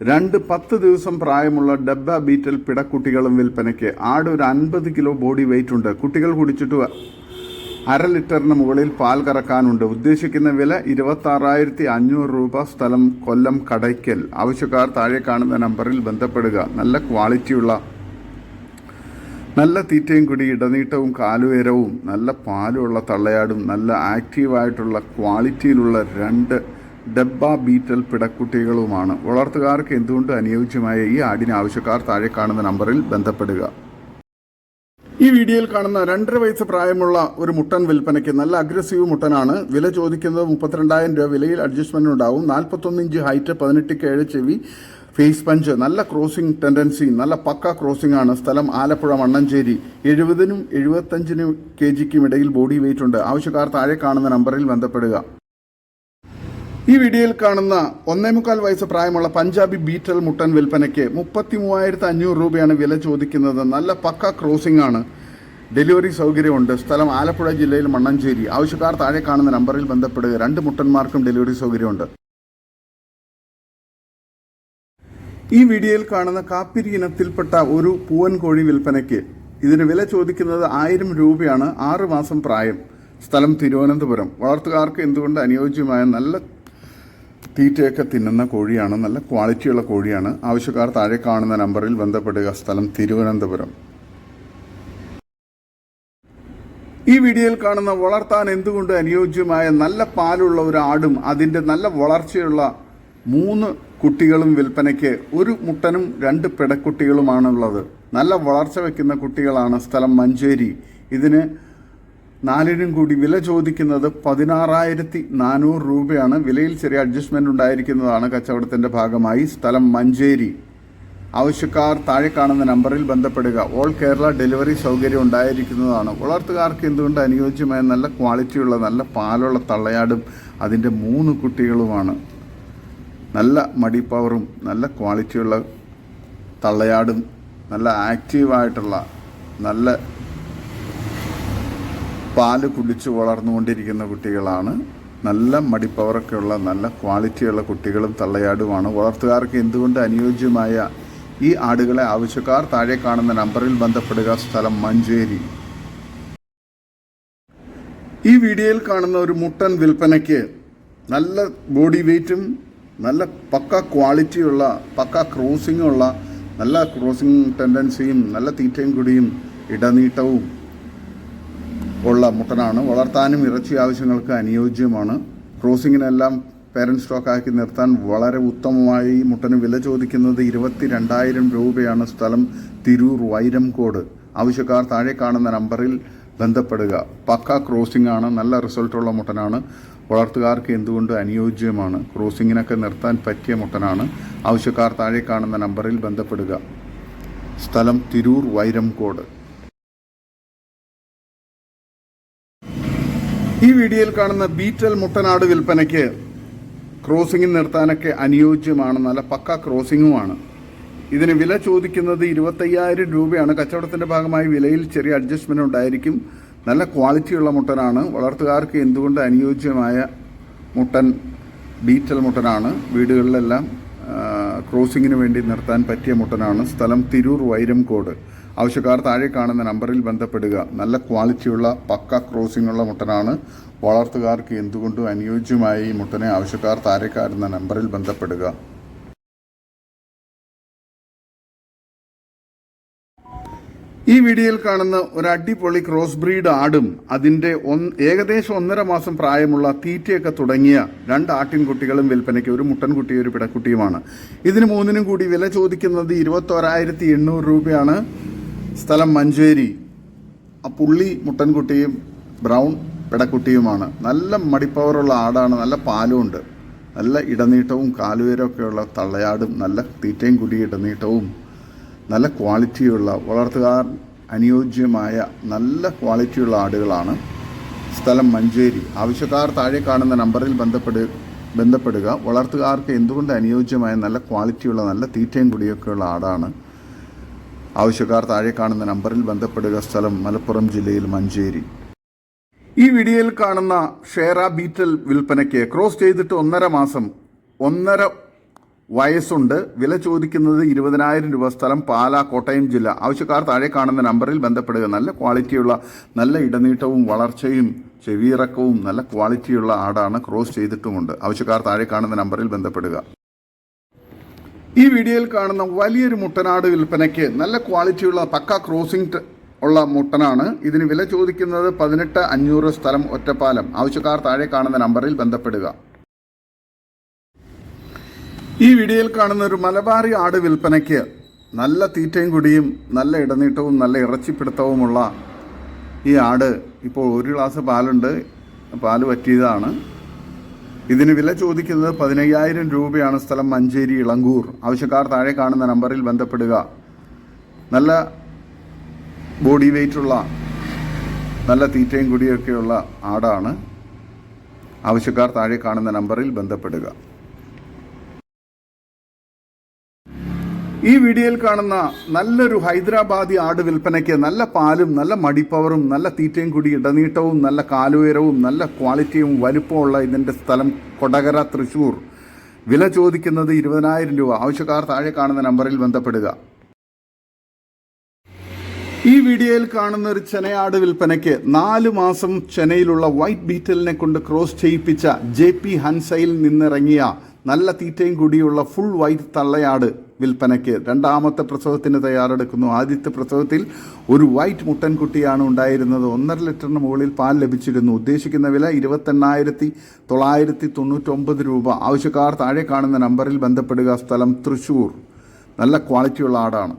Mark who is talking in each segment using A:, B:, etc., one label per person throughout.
A: രണ്ട് പത്ത് ദിവസം പ്രായമുള്ള ഡബ്ബ ബീറ്റൽ പിടക്കുട്ടികളും വിൽപ്പനയ്ക്ക് ആട് ഒരു അൻപത് കിലോ ബോഡി വെയിറ്റ് ഉണ്ട്. കുട്ടികൾ കുടിച്ചിട്ട് അര ലിറ്ററിന് മുകളിൽ പാൽ കറക്കാനുണ്ട്. ഉദ്ദേശിക്കുന്ന വില ഇരുപത്തി ആറായിരത്തി അഞ്ഞൂറ് രൂപ. സ്ഥലം കൊല്ലം കടയ്ക്കൽ. ആവശ്യക്കാർ താഴെ കാണുന്ന നമ്പറിൽ ബന്ധപ്പെടുക. നല്ല ക്വാളിറ്റിയുള്ള നല്ല തീറ്റയും കുടി ഇടനീട്ടവും കാലുയരവും നല്ല പാലുമുള്ള തള്ളയാടും നല്ല ആക്റ്റീവായിട്ടുള്ള ക്വാളിറ്റിയിലുള്ള രണ്ട് ഡബ്ബ ബീറ്റൽ പിടക്കുട്ടികളുമാണ്. വളർത്തുകാർക്ക് എന്തുകൊണ്ട് അനുയോജ്യമായ ഈ ആടിന് ആവശ്യക്കാർ താഴെ കാണുന്ന നമ്പറിൽ ബന്ധപ്പെടുക? ഈ വീഡിയോയിൽ കാണുന്ന രണ്ടര വയസ്സ് പ്രായമുള്ള ഒരു മുട്ടൻ വിൽപ്പനയ്ക്ക് നല്ല അഗ്രസീവ് മുട്ടനാണ്. വില ചോദിക്കുന്നത് മുപ്പത്തിരണ്ടായിരം രൂപ. വിലയിൽ അഡ്ജസ്റ്റ്മെന്റ് ഉണ്ടാവും. നാൽപ്പത്തൊന്ന് ഇഞ്ച് ഹൈറ്റ് പതിനെട്ട് കേഴ് ചെവി ഫേസ് പഞ്ച് നല്ല ക്രോസിംഗ് ടെൻഡൻസി നല്ല പക്ക ക്രോസിംഗ് ആണ്. സ്ഥലം ആലപ്പുഴ മണ്ണഞ്ചേരി. എഴുപതിനും എഴുപത്തഞ്ചിനും കെ ജിക്കും ഇടയിൽ ബോഡി വെയിറ്റ് ഉണ്ട്. ആവശ്യക്കാർ താഴെ കാണുന്ന നമ്പറിൽ ബന്ധപ്പെടുക. ഈ വീഡിയോയിൽ കാണുന്ന ഒന്നേ മുക്കാൽ വയസ്സ് പ്രായമുള്ള പഞ്ചാബി ബീറ്റൽ മുട്ടൻ വിൽപ്പനയ്ക്ക് മുപ്പത്തി മൂവായിരത്തി അഞ്ഞൂറ് രൂപയാണ് വില ചോദിക്കുന്നത്. നല്ല പക്ക ക്രോസിംഗ് ആണ്. ഡെലിവറി സൗകര്യമുണ്ട്. സ്ഥലം ആലപ്പുഴ ജില്ലയിൽ മണ്ണഞ്ചേരി. ആവശ്യക്കാർ താഴെ കാണുന്ന നമ്പറിൽ ബന്ധപ്പെടുക. രണ്ട് മുട്ടന്മാർക്കും ഡെലിവറി സൗകര്യമുണ്ട്. ഈ വീഡിയോയിൽ കാണുന്ന കാപ്പിരി ഇനത്തിൽപ്പെട്ട ഒരു പൂവൻ കോഴി വിൽപ്പനയ്ക്ക് ഇതിന് വില ചോദിക്കുന്നത് ആയിരം രൂപയാണ് ആറ് മാസം പ്രായം. സ്ഥലം തിരുവനന്തപുരം. വളർത്തുകാർക്ക് എന്തുകൊണ്ട് അനുയോജ്യമായ നല്ല തീറ്റയൊക്കെ തിന്നുന്ന കോഴിയാണ് നല്ല ക്വാളിറ്റിയുള്ള കോഴിയാണ്. ആവശ്യക്കാർ താഴെ കാണുന്ന നമ്പറിൽ ബന്ധപ്പെടുക. സ്ഥലം തിരുവനന്തപുരം. ഈ വീഡിയോയിൽ കാണുന്ന വളർത്താൻ എന്തുകൊണ്ട് അനുയോജ്യമായ നല്ല പാലുള്ള ഒരു ആടും അതിന്റെ നല്ല വളർച്ചയുള്ള മൂന്ന് കുട്ടികളും വിൽപ്പനയ്ക്ക് ഒരു മുട്ടനും രണ്ട് പിടക്കുട്ടികളുമാണുള്ളത്. നല്ല വളർച്ച വയ്ക്കുന്ന കുട്ടികളാണ് സ്ഥലം മഞ്ചേരി. ഇതിന് നാലിനും കൂടി വില ചോദിക്കുന്നത് പതിനാറായിരത്തി നാനൂറ് രൂപയാണ്. വിലയിൽ ചെറിയ അഡ്ജസ്റ്റ്മെന്റ് ഉണ്ടായിരിക്കുന്നതാണ് കച്ചവടത്തിന്റെ ഭാഗമായി. സ്ഥലം മഞ്ചേരി. ആവശ്യക്കാർ താഴെ കാണുന്ന നമ്പറിൽ ബന്ധപ്പെടുക. ഓൾ കേരള ഡെലിവറി സൗകര്യം ഉണ്ടായിരിക്കുന്നതാണ്. വളർത്തുകാർക്ക് എന്തുകൊണ്ട് അനുയോജ്യമായ നല്ല ക്വാളിറ്റിയുള്ള നല്ല പാലുള്ള തള്ളയാടും അതിന്റെ മൂന്ന് കുട്ടികളുമാണ്. നല്ല മടി പവറും നല്ല ക്വാളിറ്റിയുള്ള തള്ളയാടും നല്ല ആക്റ്റീവായിട്ടുള്ള നല്ല പാൽ കുടിച്ച് വളർന്നുകൊണ്ടിരിക്കുന്ന കുട്ടികളാണ്. നല്ല മടിപ്പവറൊക്കെയുള്ള നല്ല ക്വാളിറ്റിയുള്ള കുട്ടികളും തള്ളയാടുമാണ്. വളർത്തുകാർക്ക് എന്തുകൊണ്ട് അനുയോജ്യമായ ഈ ആടുകളെ ആവശ്യക്കാർ താഴെ കാണുന്ന നമ്പറിൽ ബന്ധപ്പെടുക? സ്ഥലം മഞ്ചേരി. ഈ വീഡിയോയിൽ കാണുന്ന ഒരു മുട്ടൻ വിൽപ്പനയ്ക്ക് നല്ല ബോഡി വെയ്റ്റും നല്ല പക്ക ക്വാളിറ്റിയുള്ള പക്ക ക്രോസിങ്ങുള്ള നല്ല ക്രോസിംഗ് ടെൻഡൻസിയും നല്ല തീറ്റയും കുടിയും ഇടനീട്ടവും ഉള്ള മുട്ടനാണ്. വളർത്താനും ഇറച്ചി ആവശ്യങ്ങൾക്ക് അനുയോജ്യമാണ്. ക്രോസിങ്ങിനെല്ലാം പേരന്റ് സ്റ്റോക്കാക്കി നിർത്താൻ വളരെ ഉത്തമമായി മുട്ടന് വില ചോദിക്കുന്നത് ഇരുപത്തി രണ്ടായിരം രൂപയാണ് സ്ഥലം തിരൂർ വൈരംകോട്. ആവശ്യക്കാർ താഴെ കാണുന്ന നമ്പറിൽ ബന്ധപ്പെടുക. പക്ക ക്രോസിംഗ് ആണ് നല്ല റിസൾട്ടുള്ള മുട്ടനാണ്. വളർത്തുകാർക്ക് എന്തുകൊണ്ട് അനുയോജ്യമാണ്? ക്രോസിങ്ങിനൊക്കെ നിർത്താൻ പറ്റിയ മുട്ടനാണ്. ആവശ്യക്കാർ താഴെ കാണുന്ന നമ്പറിൽ ബന്ധപ്പെടുക. സ്ഥലം തിരൂർ വൈരംകോട്. ഈ വീഡിയോയിൽ കാണുന്ന ബീറ്റൽ മുട്ടനാട് വിൽപ്പനയ്ക്ക് ക്രോസിംഗ് നിർത്താനൊക്കെ അനുയോജ്യമാണ്. നല്ല പക്ക ക്രോസിംഗുമാണ്. ഇതിന് വില ചോദിക്കുന്നത് ഇരുപത്തയ്യായിരം രൂപയാണ്. കച്ചവടത്തിന്റെ ഭാഗമായി വിലയിൽ ചെറിയ അഡ്ജസ്റ്റ്മെന്റ് ഉണ്ടായിരിക്കും. നല്ല ക്വാളിറ്റിയുള്ള മുട്ടനാണ്. വളർത്തുകാർക്ക് എന്തുകൊണ്ട് അനുയോജ്യമായ മുട്ടൻ ബീറ്റൽ മുട്ടനാണ്? വീടുകളിലെല്ലാം ക്രോസിങ്ങിന് വേണ്ടി നിർത്താൻ പറ്റിയ മുട്ടനാണ്. സ്ഥലം തിരൂർ വൈരംകോട്. ആവശ്യക്കാർ താഴെ കാണുന്ന നമ്പറിൽ ബന്ധപ്പെടുക. നല്ല ക്വാളിറ്റിയുള്ള പക്ക ക്രോസിംഗ് ഉള്ള മുട്ടനാണ്. വളർത്തുകാർക്ക് എന്തുകൊണ്ടും അനുയോജ്യമായ ഈ മുട്ടനെ ആവശ്യക്കാർ താഴെ കാണുന്ന നമ്പറിൽ ബന്ധപ്പെടുക. ഈ വീഡിയോയിൽ കാണുന്ന ഒരു അടിപൊളി ക്രോസ് ബ്രീഡ് ആടും അതിന്റെ ഏകദേശം ഒന്നര മാസം പ്രായമുള്ള തീറ്റയൊക്കെ തുടങ്ങിയ രണ്ട് ആട്ടിൻകുട്ടികളും വിൽപ്പനയ്ക്ക് ഒരു മുട്ടൻകുട്ടിയും ഒരു പിടക്കുട്ടിയുമാണ്. ഇതിന് മൂന്നിനും കൂടി വില ചോദിക്കുന്നത് ഇരുപത്തോരായിരത്തി എണ്ണൂറ് രൂപയാണ്. സ്ഥലം മഞ്ചേരി. ആ പുള്ളി മുട്ടൻകുട്ടിയും ബ്രൗൺ പിടക്കുട്ടിയുമാണ്. നല്ല മടിപ്പവറുള്ള ആടാണ് നല്ല പാലും ഉണ്ട്. നല്ല ഇടനീട്ടവും കാലുയരമൊക്കെയുള്ള തള്ളയാടും നല്ല തീറ്റയും കുടി ഇടനീട്ടവും നല്ല ക്വാളിറ്റിയുള്ള വളർത്തുകാർ അനുയോജ്യമായ നല്ല ക്വാളിറ്റിയുള്ള ആടുകളാണ് സ്ഥലം മഞ്ചേരി. ആവശ്യക്കാർ താഴെ കാണുന്ന നമ്പറിൽ ബന്ധപ്പെടുക ബന്ധപ്പെടുക. വളർത്തുകാർക്ക് എന്തുകൊണ്ട് അനുയോജ്യമായ നല്ല ക്വാളിറ്റിയുള്ള നല്ല തീറ്റയും കുടിയൊക്കെയുള്ള ആടാണ് ആവശ്യക്കാർ താഴെ കാണുന്ന നമ്പറിൽ ബന്ധപ്പെടുക സ്ഥലം മലപ്പുറം ജില്ലയിൽ മഞ്ചേരി. ഈ വീഡിയോയിൽ കാണുന്ന ഷേറ ബീറ്റൽ വിൽപ്പനയ്ക്ക് ക്രോസ് ചെയ്തിട്ട് ഒന്നര മാസം ഒന്നര വയസ്സുണ്ട്. വില ചോദിക്കുന്നത് ഇരുപതിനായിരം രൂപ സ്ഥലം പാല കോട്ടയം ജില്ല. ആവശ്യക്കാർ താഴെ കാണുന്ന നമ്പറിൽ ബന്ധപ്പെടുക. നല്ല ക്വാളിറ്റിയുള്ള നല്ല ഇടനീട്ടവും വളർച്ചയും ചെവിയിറക്കവും നല്ല ക്വാളിറ്റിയുള്ള ആടാണ് ക്രോസ് ചെയ്തിട്ടുമുണ്ട്. ആവശ്യക്കാർ താഴെ കാണുന്ന നമ്പറിൽ ബന്ധപ്പെടുക. ഈ വീഡിയോയിൽ കാണുന്ന വലിയൊരു മുട്ടനാട് വിൽപ്പനയ്ക്ക് നല്ല ക്വാളിറ്റിയുള്ള പക്ക ക്രോസിംഗ് ഉള്ള മുട്ടനാണ്. ഇതിന് വില ചോദിക്കുന്നത് പതിനെട്ട് അഞ്ഞൂറ് സ്ഥലം ഒറ്റപ്പാലം. ആവശ്യക്കാർ താഴെ കാണുന്ന നമ്പറിൽ ബന്ധപ്പെടുക. ഈ വീഡിയോയിൽ കാണുന്ന ഒരു മലബാറി ആട് വിൽപ്പനയ്ക്ക് നല്ല തീറ്റയും കുടിയും നല്ല ഇടനീട്ടവും നല്ല ഇറച്ചിപ്പിടുത്തവുമുള്ള ഈ ആട് ഇപ്പോൾ ഒരു ഗ്ലാസ് പാലുണ്ട്. പാൽ പറ്റിയതാണ് ഇതിന് വില ചോദിക്കുന്നത് പതിനയ്യായിരം രൂപയാണ് സ്ഥലം മഞ്ചേരി ഇളങ്കൂർ. ആവശ്യക്കാർ താഴെ കാണുന്ന നമ്പറിൽ ബന്ധപ്പെടുക. നല്ല ബോഡി വെയ്റ്റുള്ള നല്ല തീറ്റയും കുടിയൊക്കെയുള്ള ആടാണ്. ആവശ്യക്കാർ താഴെ കാണുന്ന നമ്പറിൽ ബന്ധപ്പെടുക. ഈ വീഡിയോയിൽ കാണുന്ന നല്ലൊരു ഹൈദരാബാദി ആട് വിൽപ്പനയ്ക്ക് നല്ല പാലും നല്ല മടിപ്പവറും നല്ല തീറ്റയും കൂടി ഇടനീട്ടവും നല്ല കാലുയരവും നല്ല ക്വാളിറ്റിയും വലുപ്പമുള്ള ഇതിന്റെ സ്ഥലം കൊടകര തൃശൂർ. വില ചോദിക്കുന്നത് ഇരുപതിനായിരം രൂപ. ആവശ്യക്കാർ താഴെ കാണുന്ന നമ്പറിൽ ബന്ധപ്പെടുക. ഈ വീഡിയോയിൽ കാണുന്ന ഒരു ചെനയാട് വിൽപ്പനയ്ക്ക് നാല് മാസം ചെനയിലുള്ള വൈറ്റ് ബീറ്റലിനെ കൊണ്ട് ക്രോസ് ചെയ്യിപ്പിച്ച ജെ പി ഹൻസയിൽ നിന്നിറങ്ങിയ നല്ല തീറ്റയും കൂടിയുള്ള ഫുൾ വൈറ്റ് തള്ളയാട് വിൽപ്പനയ്ക്ക് രണ്ടാമത്തെ പ്രസവത്തിന് തയ്യാറെടുക്കുന്നു. ആദ്യത്തെ പ്രസവത്തിൽ ഒരു വൈറ്റ് മുട്ടൻകുട്ടിയാണ് ഉണ്ടായിരുന്നത്. ഒന്നര ലിറ്ററിന് മുകളിൽ പാൽ ലഭിച്ചിരുന്നു. ഉദ്ദേശിക്കുന്ന വില ഇരുപത്തെണ്ണായിരത്തി തൊള്ളായിരത്തി തൊണ്ണൂറ്റൊമ്പത് രൂപ. ആവശ്യക്കാർ താഴെ കാണുന്ന നമ്പറിൽ ബന്ധപ്പെടുക. സ്ഥലം തൃശൂർ. നല്ല ക്വാളിറ്റിയുള്ള ആടാണ്.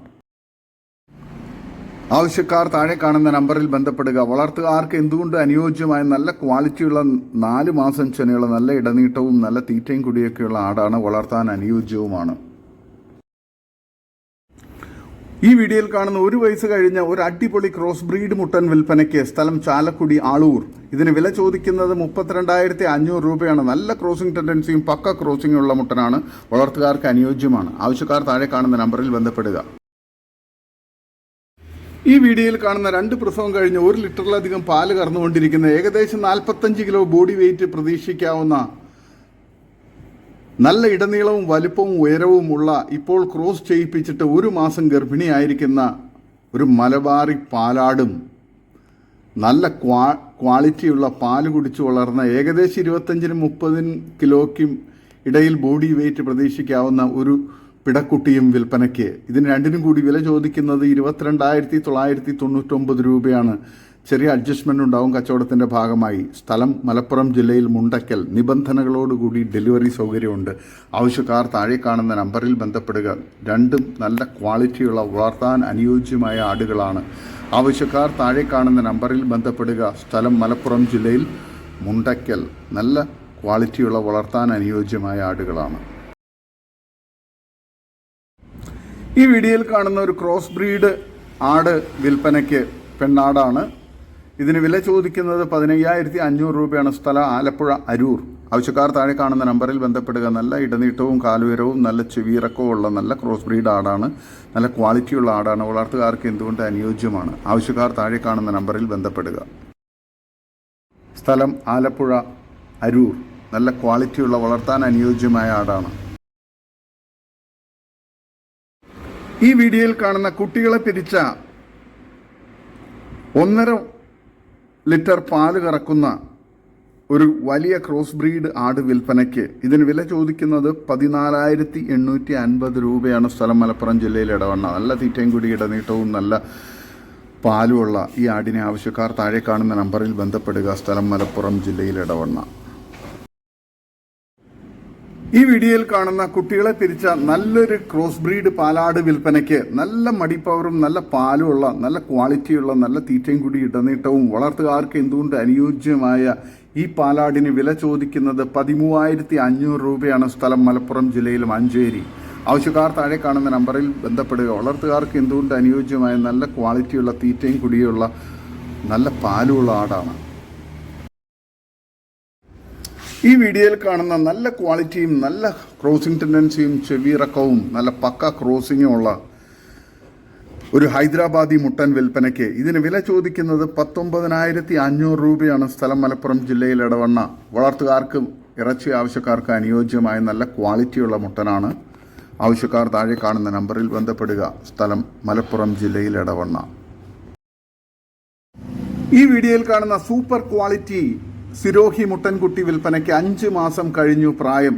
A: ആവശ്യക്കാർ താഴെ കാണുന്ന നമ്പറിൽ ബന്ധപ്പെടുക. വളർത്തുകാർക്ക് എന്തുകൊണ്ട് അനുയോജ്യമായ നല്ല ക്വാളിറ്റിയുള്ള നാല് മാസം ചെനയുള്ള നല്ല ഇടനീട്ടവും നല്ല തീറ്റയും കുടിയൊക്കെയുള്ള ആടാണ് വളർത്താൻ അനുയോജ്യവുമാണ്. ഈ വീഡിയോയിൽ കാണുന്ന ഒരു വയസ്സ് കഴിഞ്ഞ ഒരു അടിപൊളി ക്രോസ് ബ്രീഡ് മുട്ടൻ വിൽപ്പനയ്ക്ക് സ്ഥലം ചാലക്കുടി ആളൂർ. ഇതിന് വില ചോദിക്കുന്നത് മുപ്പത്തിരണ്ടായിരത്തി അഞ്ഞൂറ് രൂപയാണ്. നല്ല ക്രോസിംഗ് ടെൻഡൻസിയും പക്ക ക്രോസിംഗ് ഉള്ള മുട്ടനാണ്. വളർത്തുകാർക്ക് അനുയോജ്യമാണ്. ആവശ്യക്കാർ താഴെ കാണുന്ന നമ്പറിൽ ബന്ധപ്പെടുക. ഈ വീഡിയോയിൽ കാണുന്ന രണ്ട് പ്രസവം കഴിഞ്ഞ് ഒരു ലിറ്ററിലധികം പാൽ കറന്നുകൊണ്ടിരിക്കുന്ന ഏകദേശം നാൽപ്പത്തഞ്ച് കിലോ ബോഡി വെയിറ്റ് പ്രതീക്ഷിക്കാവുന്ന നല്ല ഇടനീളവും വലുപ്പവും ഉയരവുമുള്ള ഇപ്പോൾ ക്രോസ് ചെയ്യിപ്പിച്ചിട്ട് ഒരു മാസം ഗർഭിണിയായിരിക്കുന്ന ഒരു മലബാറി പാലാടും നല്ല ക്വാ ക്വാളിറ്റിയുള്ള പാൽ കുടിച്ചു വളർന്ന ഏകദേശം ഇരുപത്തഞ്ചിനും മുപ്പതിനും കിലോയ്ക്കും ഇടയിൽ ബോഡി വെയിറ്റ് പ്രതീക്ഷിക്കാവുന്ന ഒരു പിടക്കുട്ടിയും വിൽപ്പനയ്ക്ക്. ഇതിന് രണ്ടിനും കൂടി വില ചോദിക്കുന്നത് ഇരുപത്തിരണ്ടായിരത്തി തൊള്ളായിരത്തി തൊണ്ണൂറ്റൊമ്പത് രൂപയാണ്. ചെറിയ അഡ്ജസ്റ്റ്മെന്റ് ഉണ്ടാവും കച്ചവടത്തിന്റെ ഭാഗമായി. സ്ഥലം മലപ്പുറം ജില്ലയിൽ മുണ്ടക്കൽ നിബന്ധനകളോടുകൂടി ഡെലിവറി സൗകര്യമുണ്ട്. ആവശ്യക്കാർ താഴെ കാണുന്ന നമ്പറിൽ ബന്ധപ്പെടുക. രണ്ടും നല്ല ക്വാളിറ്റിയുള്ള വളർത്താൻ അനുയോജ്യമായ ആടുകളാണ്. ആവശ്യക്കാർ താഴെ കാണുന്ന നമ്പറിൽ ബന്ധപ്പെടുക. സ്ഥലം മലപ്പുറം ജില്ലയിൽ മുണ്ടക്കൽ നല്ല ക്വാളിറ്റിയുള്ള വളർത്താൻ അനുയോജ്യമായ ആടുകളാണ്. ഈ വീഡിയോയിൽ കാണുന്ന ഒരു ക്രോസ് ബ്രീഡ് ആട് വിൽപ്പനയ്ക്ക് പെണ്ണാടാണ്. ഇതിന് വില ചോദിക്കുന്നത് പതിനയ്യായിരത്തി അഞ്ഞൂറ് രൂപയാണ്. സ്ഥലം ആലപ്പുഴ അരൂർ. ആവശ്യക്കാർ താഴെ കാണുന്ന നമ്പറിൽ ബന്ധപ്പെടുക. നല്ല ഇടനീട്ടവും കാലുയരവും നല്ല ചെവിയിറക്കവും ഉള്ള നല്ല ക്രോസ് ബ്രീഡ് ആടാണ്. നല്ല ക്വാളിറ്റിയുള്ള ആടാണ്. വളർത്തുകാർക്ക് എന്തുകൊണ്ട് അനുയോജ്യമാണ്? ആവശ്യക്കാർ താഴെ കാണുന്ന നമ്പറിൽ ബന്ധപ്പെടുക. സ്ഥലം ആലപ്പുഴ അരൂർ. നല്ല ക്വാളിറ്റിയുള്ള വളർത്താൻ അനുയോജ്യമായ ആടാണ്. ഈ വീഡിയോയിൽ കാണുന്ന കുട്ടികളെ പിരിച്ച ഒന്നര ലിറ്റർ പാൽ കറക്കുന്ന ഒരു വലിയ ക്രോസ് ബ്രീഡ് ആട് വിൽപ്പനയ്ക്ക്. ഇതിന് വില ചോദിക്കുന്നത് പതിനാലായിരത്തി എണ്ണൂറ്റി അൻപത് രൂപയാണ് സ്ഥലം മലപ്പുറം ജില്ലയിൽ ഇടവണ്ണ. നല്ല തീറ്റയും കൂടി ഇടനീട്ടവും നല്ല പാലുമുള്ള ഈ ആടിനെ ആവശ്യക്കാർ താഴെ കാണുന്ന നമ്പറിൽ ബന്ധപ്പെടുക. സ്ഥലം മലപ്പുറം ജില്ലയിൽ ഇടവണ്ണ. ഈ വീഡിയോയിൽ കാണുന്ന കുട്ടികളെ തിരിച്ച നല്ലൊരു ക്രോസ് ബ്രീഡ് പാലാട് വിൽപ്പനയ്ക്ക് നല്ല മടിപ്പവറും നല്ല പാലുമുള്ള നല്ല ക്വാളിറ്റിയുള്ള നല്ല തീറ്റയും കൂടി ഇടനീട്ടവും വളർത്തുകാർക്ക് എന്തുകൊണ്ട് അനുയോജ്യമായ ഈ പാലാടിന് വില ചോദിക്കുന്നത് പതിമൂവായിരത്തി അഞ്ഞൂറ് രൂപയാണ് സ്ഥലം മലപ്പുറം ജില്ലയിൽ മഞ്ചേരി ആവശ്യക്കാർ താഴെ കാണുന്ന നമ്പറിൽ ബന്ധപ്പെടുക. വളർത്തുകാർക്ക് എന്തുകൊണ്ട് അനുയോജ്യമായ നല്ല ക്വാളിറ്റിയുള്ള തീറ്റയും കുടിയുള്ള നല്ല പാലുള്ള ആടാണ്. ഈ വീഡിയോയിൽ കാണുന്ന നല്ല ക്വാളിറ്റിയും നല്ല ക്രോസിംഗ് ടെൻഡൻസിയും ചെവിയിറക്കവും നല്ല പക്ക ക്രോസിങ്ങും ഉള്ള ഒരു ഹൈദരാബാദി മുട്ടൻ വിൽപ്പനയ്ക്ക് ഇതിന് വില ചോദിക്കുന്നത് പത്തൊമ്പതിനായിരത്തി അഞ്ഞൂറ് രൂപയാണ് സ്ഥലം മലപ്പുറം ജില്ലയിൽ ഇടവണ്ണ വളർത്തുകാർക്ക് ഇറച്ചി ആവശ്യക്കാർക്ക് അനുയോജ്യമായ നല്ല ക്വാളിറ്റിയുള്ള മുട്ടനാണ്. ആവശ്യക്കാർ താഴെ കാണുന്ന നമ്പറിൽ ബന്ധപ്പെടുക. സ്ഥലം മലപ്പുറം ജില്ലയിൽ ഇടവണ്ണ ഈ വീഡിയോയിൽ കാണുന്ന സൂപ്പർ ക്വാളിറ്റി സിരോഹി മുട്ടൻകുട്ടി വിൽപ്പനയ്ക്ക് അഞ്ച് മാസം കഴിഞ്ഞു പ്രായം.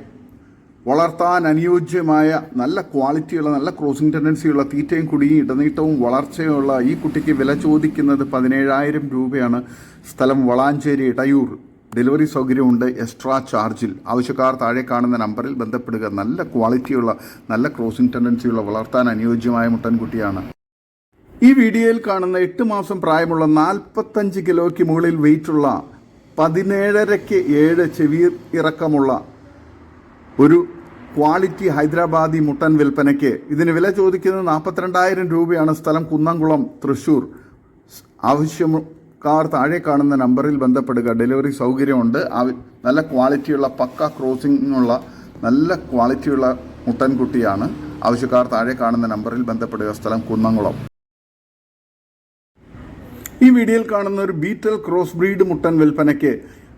A: വളർത്താൻ അനുയോജ്യമായ നല്ല ക്വാളിറ്റിയുള്ള നല്ല ക്രോസിംഗ് ടെൻഡൻസിയുള്ള തീറ്റയും കുടിയും ഇടനീട്ടവും വളർച്ചയുമുള്ള ഈ കുട്ടിക്ക് വില ചോദിക്കുന്നത് പതിനേഴായിരം രൂപയാണ്. സ്ഥലം വളാഞ്ചേരി ഇടയൂർ. ഡെലിവറി സൗകര്യമുണ്ട് എക്സ്ട്രാ ചാർജിൽ. ആവശ്യക്കാർ താഴെ കാണുന്ന നമ്പറിൽ ബന്ധപ്പെടുക. നല്ല ക്വാളിറ്റിയുള്ള നല്ല ക്രോസിംഗ് ടെൻഡൻസിയുള്ള വളർത്താൻ അനുയോജ്യമായ മുട്ടൻകുട്ടിയാണ്. ഈ വീഡിയോയിൽ കാണുന്ന എട്ട് മാസം പ്രായമുള്ള നാൽപ്പത്തഞ്ച് കിലോയ്ക്ക് മുകളിൽ വെയിറ്റുള്ള പതിനേഴരയ്ക്ക് ഏഴ് ചെവി ഇറക്കമുള്ള ഒരു ക്വാളിറ്റി ഹൈദരാബാദി മുട്ടൻ വിൽപ്പനയ്ക്ക്. ഇതിന് വില ചോദിക്കുന്നത് നാൽപ്പത്തിരണ്ടായിരം രൂപയാണ്. സ്ഥലം കുന്നംകുളം തൃശൂർ. ആവശ്യക്കാർ താഴെ കാണുന്ന നമ്പറിൽ ബന്ധപ്പെടുക. ഡെലിവറി സൗകര്യമുണ്ട്. നല്ല ക്വാളിറ്റിയുള്ള പക്ക ക്രോസിംഗുള്ള നല്ല ക്വാളിറ്റിയുള്ള മുട്ടൻകുട്ടിയാണ്. ആവശ്യക്കാർ താഴെ കാണുന്ന നമ്പറിൽ ബന്ധപ്പെടുക. സ്ഥലം കുന്നംകുളം. ഈ വീഡിയോയിൽ കാണുന്ന ഒരു ബീറ്റൽ ക്രോസ് ബ്രീഡ് മുട്ടൻ വിൽപ്പനയ്ക്ക്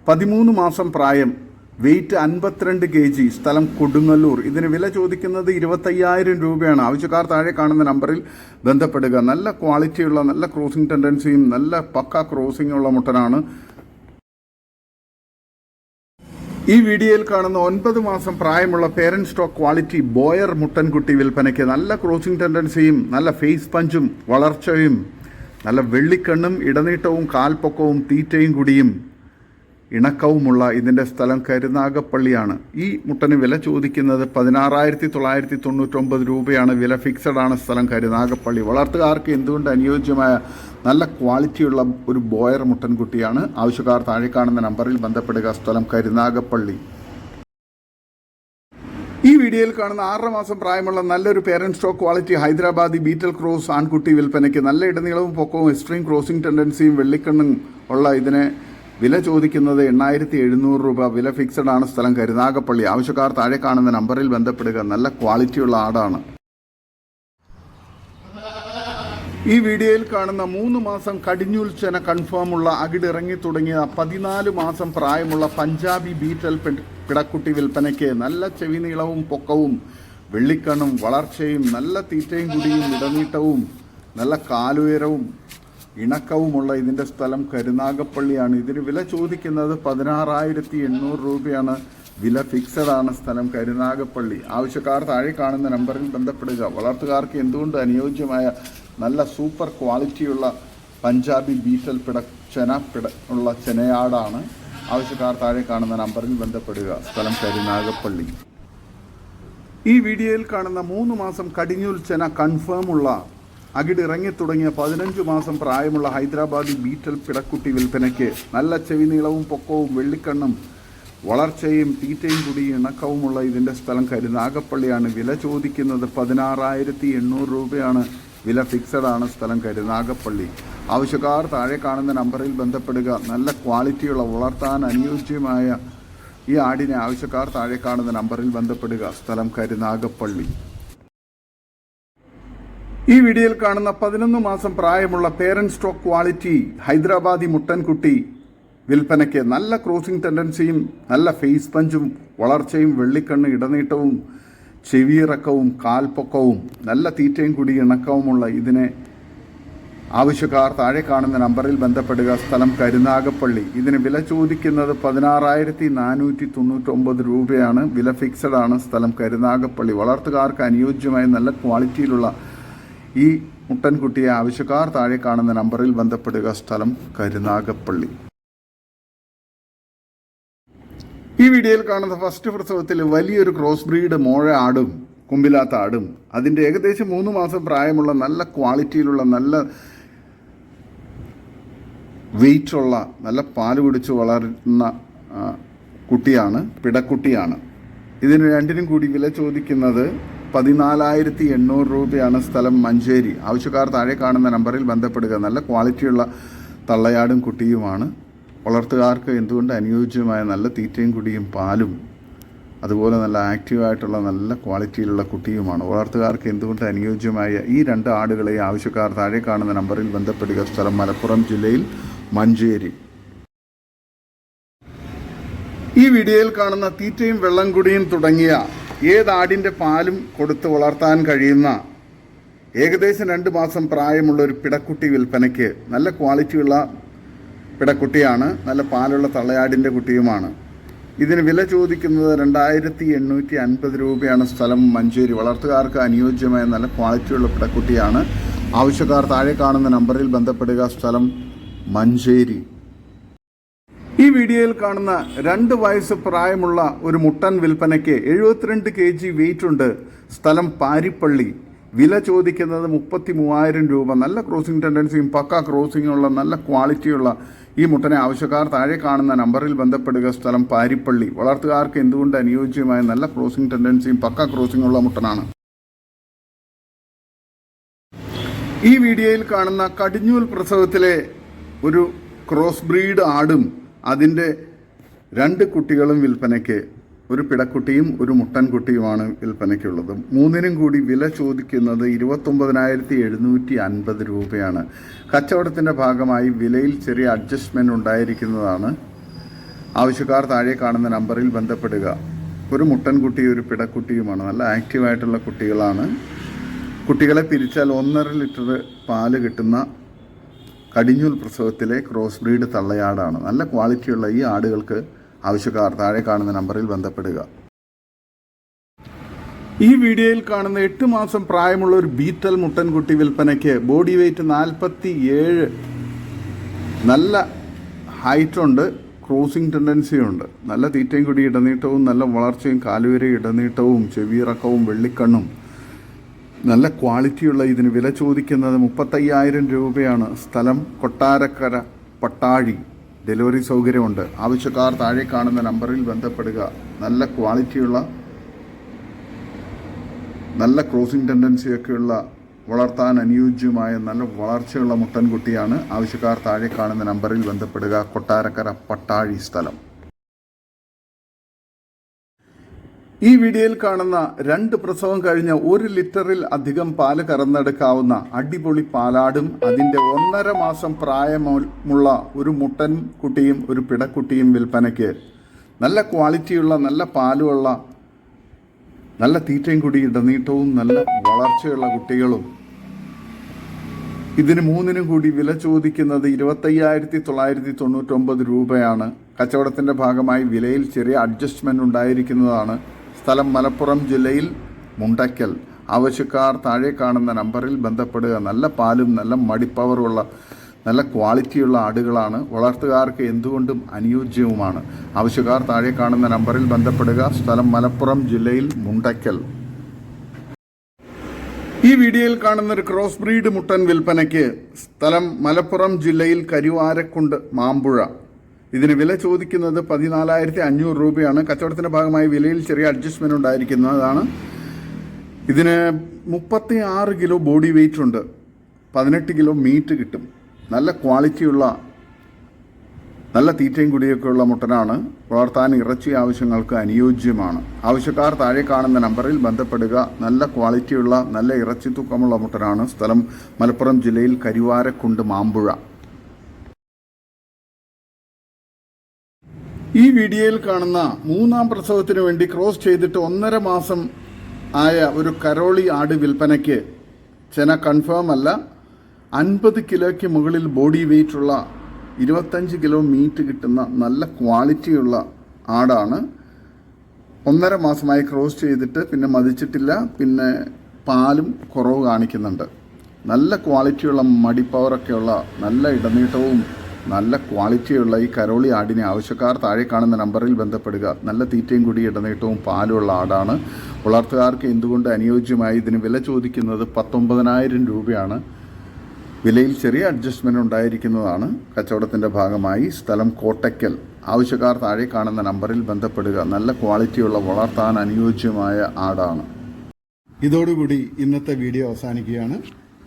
A: പതിമൂന്ന് മാസം പ്രായം വെയിറ്റ് അൻപത്തിരണ്ട് കെ ജി സ്ഥലം കൊടുങ്ങല്ലൂർ. ഇതിന് വില ചോദിക്കുന്നത് ഇരുപത്തയ്യായിരം രൂപയാണ്. ആവശ്യക്കാർ താഴെ കാണുന്ന നമ്പറിൽ ബന്ധപ്പെടുക. നല്ല ക്വാളിറ്റിയുള്ള നല്ല ക്രോസിംഗ് ടെൻഡൻസിയും നല്ല പക്ക ക്രോസിംഗ് ഉള്ള മുട്ടനാണ്. ഈ വീഡിയോയിൽ കാണുന്ന ഒൻപത് മാസം പ്രായമുള്ള പേരന്റ് സ്റ്റോക്ക് ക്വാളിറ്റി ബോയർ മുട്ടൻകുട്ടി വിൽപ്പനയ്ക്ക് നല്ല ക്രോസിംഗ് ടെൻഡൻസിയും നല്ല ഫേസ് പഞ്ചും വളർച്ചയും നല്ല വെള്ളിക്കണ്ണും ഇടനീട്ടവും കാൽപ്പൊക്കവും തീറ്റയും കുടിയും ഇണക്കവുമുള്ള ഇതിന്റെ സ്ഥലം കരുനാഗപ്പള്ളിയാണ്. ഈ മുട്ടന് വില ചോദിക്കുന്നത് പതിനാറായിരത്തി തൊള്ളായിരത്തി തൊണ്ണൂറ്റൊമ്പത് രൂപയാണ്. വില ഫിക്സഡ് ആണ് സ്ഥലം കരുനാഗപ്പള്ളി. വളർത്തുകാർക്ക് എന്തുകൊണ്ട് അനുയോജ്യമായ നല്ല ക്വാളിറ്റിയുള്ള ഒരു ബോയർ മുട്ടൻകുട്ടിയാണ്? ആവശ്യക്കാർ താഴെ കാണുന്ന നമ്പറിൽ ബന്ധപ്പെടുക. സ്ഥലം കരുനാഗപ്പള്ളി. ഈ വീഡിയോയിൽ കാണുന്ന ആറര മാസം പ്രായമുള്ള നല്ലൊരു parent stock quality Hyderabadi Beetal cross ആൺകുട്ടി വിൽപ്പനയ്ക്ക് നല്ല ഇടനീളവും പൊക്കവും എക്സ്ട്രീം ക്രോസിംഗ് ടെൻഡൻസിയും വെള്ളിക്കണ്ണും ഉള്ള ഇതിനെ വില ചോദിക്കുന്നത് എണ്ണായിരത്തി എഴുന്നൂറ് രൂപ. വില ഫിക്സഡ് ആണ് സ്ഥലം കരുനാഗപ്പള്ളി. ആവശ്യക്കാർ താഴെ കാണുന്ന നമ്പറിൽ ബന്ധപ്പെടുക. നല്ല ക്വാളിറ്റിയുള്ള ആടാണ്. ഈ വീഡിയോയിൽ കാണുന്ന മൂന്ന് മാസം കടിഞ്ഞൂൽ കൺഫേമുള്ള അകിടിറങ്ങി തുടങ്ങിയ പതിനാല് മാസം പ്രായമുള്ള പഞ്ചാബി ബീറ്റൽ പിടക്കുട്ടി വിൽപ്പനയ്ക്ക് നല്ല ചെവി നീളവും പൊക്കവും വെള്ളിക്കണ്ണും വളർച്ചയും നല്ല തീറ്റയും കുടിയും ഇടനീട്ടവും നല്ല കാലുയരവും ഇണക്കവുമുള്ള ഇതിന്റെ സ്ഥലം കരുനാഗപ്പള്ളിയാണ്. ഇതിന് വില ചോദിക്കുന്നത് പതിനാറായിരത്തി എണ്ണൂറ് രൂപയാണ്. വില ഫിക്സഡ് ആണ് സ്ഥലം കരുനാഗപ്പള്ളി. ആവശ്യക്കാർ താഴെ കാണുന്ന നമ്പറിൽ ബന്ധപ്പെടുക. വളർത്തുകാർക്ക് എന്തുകൊണ്ട് അനുയോജ്യമായ നല്ല സൂപ്പർ ക്വാളിറ്റിയുള്ള പഞ്ചാബി ബീറ്റൽ പിട ചെന പിട ഉള്ള ചെനയാടാണ്. ആവശ്യക്കാർ താഴെ കാണുന്ന നമ്പറിൽ ബന്ധപ്പെടുക. സ്ഥലം കരുനാഗപ്പള്ളി ഈ വീഡിയോയിൽ കാണുന്ന മൂന്ന് മാസം കടിഞ്ഞൂൽ ചെന കൺഫേം ഉള്ള അകിടിറങ്ങി തുടങ്ങിയ പതിനഞ്ച് മാസം പ്രായമുള്ള ഹൈദരാബാദി ബീറ്റൽ പിടക്കുട്ടി വിൽപ്പനയ്ക്ക് നല്ല ചെവി നീളവും പൊക്കവും വെള്ളിക്കണ്ണും വളർച്ചയും തീറ്റയും കൂടി ഇണക്കവുമുള്ള ഇതിന്റെ സ്ഥലം കരുനാഗപ്പള്ളിയാണ്. വില ചോദിക്കുന്നത് പതിനാറായിരത്തി എണ്ണൂറ് രൂപയാണ്. വില ഫിക്സഡ് ആണ് സ്ഥലം കരുനാഗപ്പള്ളി ആവശ്യക്കാർ താഴെ കാണുന്ന നമ്പറിൽ ബന്ധപ്പെടുക. നല്ല ക്വാളിറ്റിയുള്ള വളർത്താൻ അനുയോജ്യമായ ഈ ആടിനെ ആവശ്യക്കാർ താഴെ കാണുന്ന നമ്പറിൽ ബന്ധപ്പെടുക. സ്ഥലം കരുനാഗപ്പള്ളി ഈ വീഡിയോയിൽ കാണുന്ന പതിനൊന്ന് മാസം പ്രായമുള്ള പേരന്റ് സ്റ്റോക്ക് ക്വാളിറ്റി ഹൈദരാബാദി മുട്ടൻകുട്ടി വിൽപ്പനയ്ക്ക് നല്ല ക്രോസിംഗ് ടെൻഡൻസിയും നല്ല ഫേസ് പഞ്ചും വളർച്ചയും വെള്ളിക്കണ്ണ് ഇടനീട്ടവും ചെവിയിറക്കവും കാൽപ്പൊക്കവും നല്ല തീറ്റയും കൂടി ഇണക്കവുമുള്ള ഇതിനെ ആവശ്യക്കാർ താഴെ കാണുന്ന നമ്പറിൽ ബന്ധപ്പെടുക. സ്ഥലം കരുനാഗപ്പള്ളി. ഇതിന് വില ചോദിക്കുന്നത് പതിനാറായിരത്തി നാനൂറ്റി തൊണ്ണൂറ്റൊമ്പത് രൂപയാണ്. വില ഫിക്സഡ് ആണ്. സ്ഥലം കരുനാഗപ്പള്ളി. വളർത്തുകാർക്ക് അനുയോജ്യമായ നല്ല ക്വാളിറ്റിയിലുള്ള ഈ മുട്ടൻകുട്ടിയെ ആവശ്യക്കാർ താഴെ കാണുന്ന നമ്പറിൽ ബന്ധപ്പെടുക. സ്ഥലം കരുനാഗപ്പള്ളി. ഈ വീഡിയോയിൽ കാണുന്ന ഫസ്റ്റ് പ്രസവത്തിൽ വലിയൊരു ക്രോസ് ബ്രീഡ് മോഴ ആടും കുമ്പിലാത്ത ആടും അതിന്റെ ഏകദേശം മൂന്ന് മാസം പ്രായമുള്ള നല്ല ക്വാളിറ്റിയിലുള്ള നല്ല വെയിറ്റുള്ള നല്ല പാൽ കുടിച്ച് വളരുന്ന കുട്ടിയാണ് പിടക്കുട്ടിയാണ്. ഇതിന് രണ്ടിനും കൂടി വില ചോദിക്കുന്നത് പതിനാലായിരത്തി എണ്ണൂറ് രൂപയാണ് സ്ഥലം മഞ്ചേരി. ആവശ്യക്കാർ താഴെ കാണുന്ന നമ്പറിൽ ബന്ധപ്പെടുക. നല്ല ക്വാളിറ്റിയുള്ള തള്ളയാടും കുട്ടിയുമാണ്. വളർത്തുകാർക്ക് എന്തുകൊണ്ട് അനുയോജ്യമായ നല്ല തീറ്റയും കുടിയും പാലും അതുപോലെ നല്ല ആക്റ്റീവായിട്ടുള്ള നല്ല ക്വാളിറ്റിയിലുള്ള കുട്ടിയുമാണ്? വളർത്തുകാർക്ക് എന്തുകൊണ്ട് അനുയോജ്യമായ ഈ രണ്ട് ആടുകളെ ആവശ്യക്കാർ താഴെ കാണുന്ന നമ്പറിൽ ബന്ധപ്പെടുക? സ്ഥലം മലപ്പുറം ജില്ലയിൽ മഞ്ചേരി. ഈ വീഡിയോയിൽ കാണുന്ന തീറ്റയും വെള്ളം കുടിയും തുടങ്ങിയ ഏതാടിന്റെ പാലും കൊടുത്ത് വളർത്താൻ കഴിയുന്ന ഏകദേശം രണ്ട് മാസം പ്രായമുള്ള ഒരു പിടക്കുട്ടി വിൽപ്പനയ്ക്ക് നല്ല ക്വാളിറ്റിയുള്ള പിടക്കുട്ടിയാണ്. നല്ല പാലുള്ള തള്ളയാടിന്റെ കുട്ടിയുമാണ്. ഇതിന് വില ചോദിക്കുന്നത് രണ്ടായിരത്തി എണ്ണൂറ്റി അൻപത് രൂപയാണ് സ്ഥലം മഞ്ചേരി. വളർത്തുകാർക്ക് അനുയോജ്യമായ നല്ല ക്വാളിറ്റിയുള്ള പിടക്കുട്ടിയാണ്. ആവശ്യക്കാർ താഴെ കാണുന്ന നമ്പറിൽ ബന്ധപ്പെടുക. സ്ഥലം മഞ്ചേരി. ഈ വീഡിയോയിൽ കാണുന്ന രണ്ട് വയസ്സ് പ്രായമുള്ള ഒരു മുട്ടൻ വിൽപ്പനയ്ക്ക് എഴുപത്തിരണ്ട് കെ ജി വെയിറ്റ് ഉണ്ട്. സ്ഥലം പാരിപ്പള്ളി. വില ചോദിക്കുന്നത് മുപ്പത്തി മൂവായിരം രൂപ. നല്ല ക്രോസിംഗ് ടെൻഡൻസിയും പക്ക ക്രോസിംഗുള്ള നല്ല ക്വാളിറ്റിയുള്ള ഈ മുട്ടനെ ആവശ്യക്കാർ താഴെ കാണുന്ന നമ്പറിൽ ബന്ധപ്പെടുക സ്ഥലം പാരിപ്പള്ളി. വളർത്തുകാർക്ക് എന്തുകൊണ്ട് അനുയോജ്യമായ നല്ല ക്രോസിംഗ് ടെൻഡൻസിയും പക്ക ക്രോസിംഗ് ഉള്ള മുട്ടനാണ്? ഈ വീഡിയോയിൽ കാണുന്ന കടിഞ്ഞൂൽ പ്രസവത്തിലെ ഒരു ക്രോസ് ബ്രീഡ് ആടും അതിന്റെ രണ്ട് കുട്ടികളും വിൽപ്പനയ്ക്ക് ഒരു പിടക്കുട്ടിയും ഒരു മുട്ടൻകുട്ടിയുമാണ് വിൽപ്പനയ്ക്കുള്ളത്. മൂന്നിനും കൂടി വില ചോദിക്കുന്നത് ഇരുപത്തൊമ്പതിനായിരത്തി എഴുന്നൂറ്റി അൻപത് രൂപയാണ്. കച്ചവടത്തിന്റെ ഭാഗമായി വിലയിൽ ചെറിയ അഡ്ജസ്റ്റ്മെന്റ് ഉണ്ടായിരിക്കുന്നതാണ്. ആവശ്യക്കാർ താഴെ കാണുന്ന നമ്പറിൽ ബന്ധപ്പെടുക. ഒരു മുട്ടൻകുട്ടി ഒരു പിടക്കുട്ടിയുമാണ്. നല്ല ആക്റ്റീവായിട്ടുള്ള കുട്ടികളാണ്. കുട്ടികളെ പിരിച്ചാൽ ഒന്നര ലിറ്റർ പാൽ കിട്ടുന്ന കടിഞ്ഞൂൽ പ്രസവത്തിലെ ക്രോസ് ബ്രീഡ് തള്ളയാടാണ്. നല്ല ക്വാളിറ്റിയുള്ള ഈ ആടുകൾക്ക് ആവശ്യക്കാർ താഴെ കാണുന്ന നമ്പറിൽ ബന്ധപ്പെടുക. ഈ വീഡിയോയിൽ കാണുന്ന എട്ട് മാസം പ്രായമുള്ള ഒരു ബീറ്റൽ മുട്ടൻകുട്ടി വിൽപ്പനയ്ക്ക് ബോഡി വെയ്റ്റ് നാൽപ്പത്തി ഏഴ് നല്ല ഹൈറ്റുണ്ട് ക്രോസിംഗ് ടെൻഡൻസിയുണ്ട് നല്ല തീറ്റയും കൂടി ഇടനീട്ടവും നല്ല വളർച്ചയും കാലുവര ഇടനീട്ടവും ചെവിയിറക്കവും വെള്ളിക്കണ്ണും. നല്ല ക്വാളിറ്റിയുള്ള ഇതിന് വില ചോദിക്കുന്നത് മുപ്പത്തയ്യായിരം രൂപയാണ്. സ്ഥലം കൊട്ടാരക്കര പട്ടാഴി. ഡെലിവറി സൗകര്യമുണ്ട്. ആവശ്യക്കാർ താഴെ കാണുന്ന നമ്പറിൽ ബന്ധപ്പെടുക. നല്ല ക്വാളിറ്റിയുള്ള നല്ല ക്രോസിംഗ് ടെൻഡൻസിയൊക്കെയുള്ള വളർത്താൻ അനുയോജ്യമായ നല്ല വളർച്ചയുള്ള മുട്ടൻകുട്ടിയാണ് ആവശ്യക്കാർ താഴെ കാണുന്ന നമ്പറിൽ ബന്ധപ്പെടുക. കൊട്ടാരക്കര പട്ടാഴി സ്ഥലം. ഈ വീഡിയോയിൽ കാണുന്ന രണ്ട് പ്രസവം കഴിഞ്ഞ ഒരു ലിറ്ററിൽ അധികം പാൽ കറന്നെടുക്കാവുന്ന അടിപൊളി പാലാടും അതിന്റെ ഒന്നര മാസം പ്രായമുള്ള ഒരു മുട്ടൻ കുട്ടിയും ഒരു പിടക്കുട്ടിയും വിൽപ്പനയ്ക്ക് നല്ല ക്വാളിറ്റിയുള്ള നല്ല പാലുമുള്ള നല്ല തീറ്റയും കൂടി ഇടനീട്ടവും നല്ല വളർച്ചയുള്ള കുട്ടികളും. ഇതിന് മൂന്നിനും കൂടി വില ചോദിക്കുന്നത് ഇരുപത്തയ്യായിരത്തി തൊള്ളായിരത്തി തൊണ്ണൂറ്റൊമ്പത് രൂപയാണ്. കച്ചവടത്തിന്റെ ഭാഗമായി വിലയിൽ ചെറിയ അഡ്ജസ്റ്റ്മെന്റ് ഉണ്ടായിരിക്കുന്നതാണ്. സ്ഥലം മലപ്പുറം ജില്ലയിൽ മുണ്ടയ്ക്കൽ. ആവശ്യക്കാർ താഴെ കാണുന്ന നമ്പറിൽ ബന്ധപ്പെടുക. നല്ല പാലും നല്ല മടിപ്പവറുള്ള നല്ല ക്വാളിറ്റിയുള്ള ആടുകളാണ്. വളർത്തുകാർക്ക് എന്തുകൊണ്ടും അനുയോജ്യവുമാണ്. ആവശ്യക്കാർ താഴെ കാണുന്ന നമ്പറിൽ ബന്ധപ്പെടുക. സ്ഥലം മലപ്പുറം ജില്ലയിൽ മുണ്ടയ്ക്കൽ. ഈ വീഡിയോയിൽ കാണുന്ന ഒരു ക്രോസ് ബ്രീഡ് മുട്ടൻ വിൽപ്പനയ്ക്ക് സ്ഥലം മലപ്പുറം ജില്ലയിൽ കരുവാരക്കുണ്ട് മാമ്പുഴ. ഇതിന് വില ചോദിക്കുന്നത് പതിനാലായിരത്തി അഞ്ഞൂറ് രൂപയാണ്. കച്ചവടത്തിന്റെ ഭാഗമായി വിലയിൽ ചെറിയ അഡ്ജസ്റ്റ്മെന്റ് ഉണ്ടായിരിക്കുന്നതാണ്. ഇതിന് മുപ്പത്തി ആറ് കിലോ ബോഡി വെയിറ്റ് ഉണ്ട്. പതിനെട്ട് കിലോ മീറ്റ് കിട്ടും. നല്ല ക്വാളിറ്റിയുള്ള നല്ല തീറ്റയും കുടിയൊക്കെയുള്ള മുട്ടനാണ്. വളർത്താൻ ഇറച്ചി ആവശ്യങ്ങൾക്ക് അനുയോജ്യമാണ്. ആവശ്യക്കാർ താഴെ കാണുന്ന നമ്പറിൽ ബന്ധപ്പെടുക. നല്ല ക്വാളിറ്റിയുള്ള നല്ല ഇറച്ചി തൂക്കമുള്ള മുട്ടനാണ്. സ്ഥലം മലപ്പുറം ജില്ലയിൽ കരിവാരക്കുണ്ട് മാമ്പുഴ. ഈ വീഡിയോയിൽ കാണുന്ന മൂന്നാം പ്രസവത്തിന് വേണ്ടി ക്രോസ് ചെയ്തിട്ട് ഒന്നര മാസം ആയ ഒരു കരോളി ആട് വിൽപ്പനയ്ക്ക് ചെന കൺഫേം അല്ല. അൻപത് കിലോയ്ക്ക് മുകളിൽ ബോഡി വെയിറ്റ് ഉള്ള ഇരുപത്തഞ്ച് കിലോ മീറ്റ് കിട്ടുന്ന നല്ല ക്വാളിറ്റിയുള്ള ആടാണ്. ഒന്നര മാസമായി ക്രോസ് ചെയ്തിട്ട് പിന്നെ മതിച്ചിട്ടില്ല. പിന്നെ പാലും കുറവ് കാണിക്കുന്നുണ്ട്. നല്ല ക്വാളിറ്റിയുള്ള മടിപ്പവറൊക്കെയുള്ള നല്ല ഇടനീട്ടവും നല്ല ക്വാളിറ്റിയുള്ള ഈ കരോളി ആടിനെ ആവശ്യക്കാർ താഴെ കാണുന്ന നമ്പറിൽ ബന്ധപ്പെടുക. നല്ല തീറ്റയും കൂടി ഇടനീട്ടവും പാലുള്ള ആടാണ്. വളർത്തുകാർക്ക് എന്തുകൊണ്ട് അനുയോജ്യമായി ഇതിന് വില ചോദിക്കുന്നത് പത്തൊമ്പതിനായിരം രൂപയാണ്. വിലയിൽ ചെറിയ അഡ്ജസ്റ്റ്മെന്റ് ഉണ്ടായിരിക്കുന്നതാണ്. കച്ചവടത്തിന്റെ ഭാഗമായി സ്ഥലം കോട്ടയ്ക്കൽ. ആവശ്യക്കാർ താഴെ കാണുന്ന നമ്പറിൽ ബന്ധപ്പെടുക. നല്ല ക്വാളിറ്റിയുള്ള വളർത്താൻ അനുയോജ്യമായ ആടാണ്. ഇതോടുകൂടി ഇന്നത്തെ വീഡിയോ അവസാനിക്കുകയാണ്.